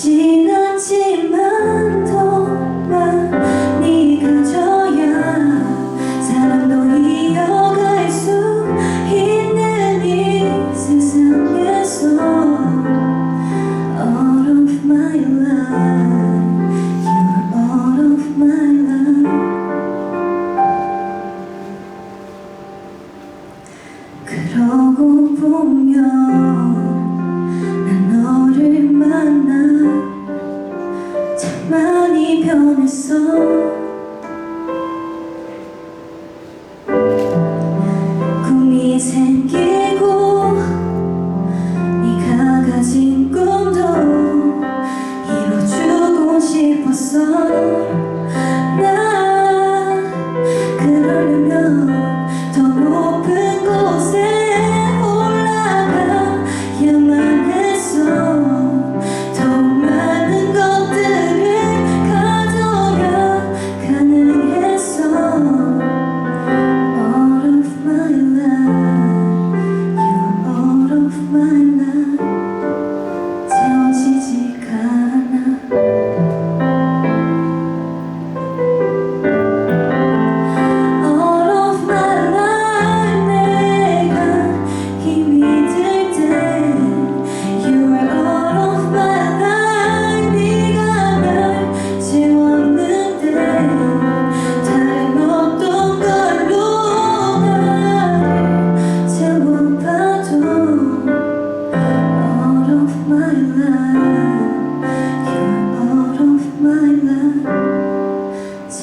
지나치만 꿈이 생기고 네가 가진 꿈도 이루주고 싶었어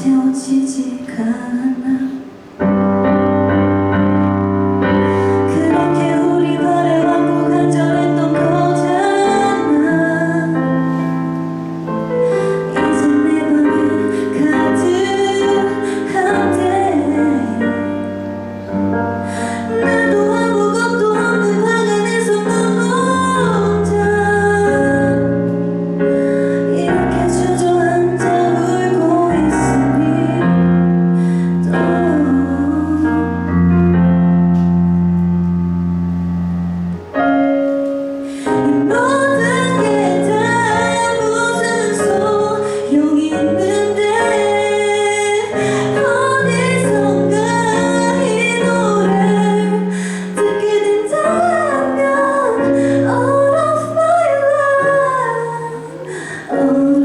채워지지가 않아 one.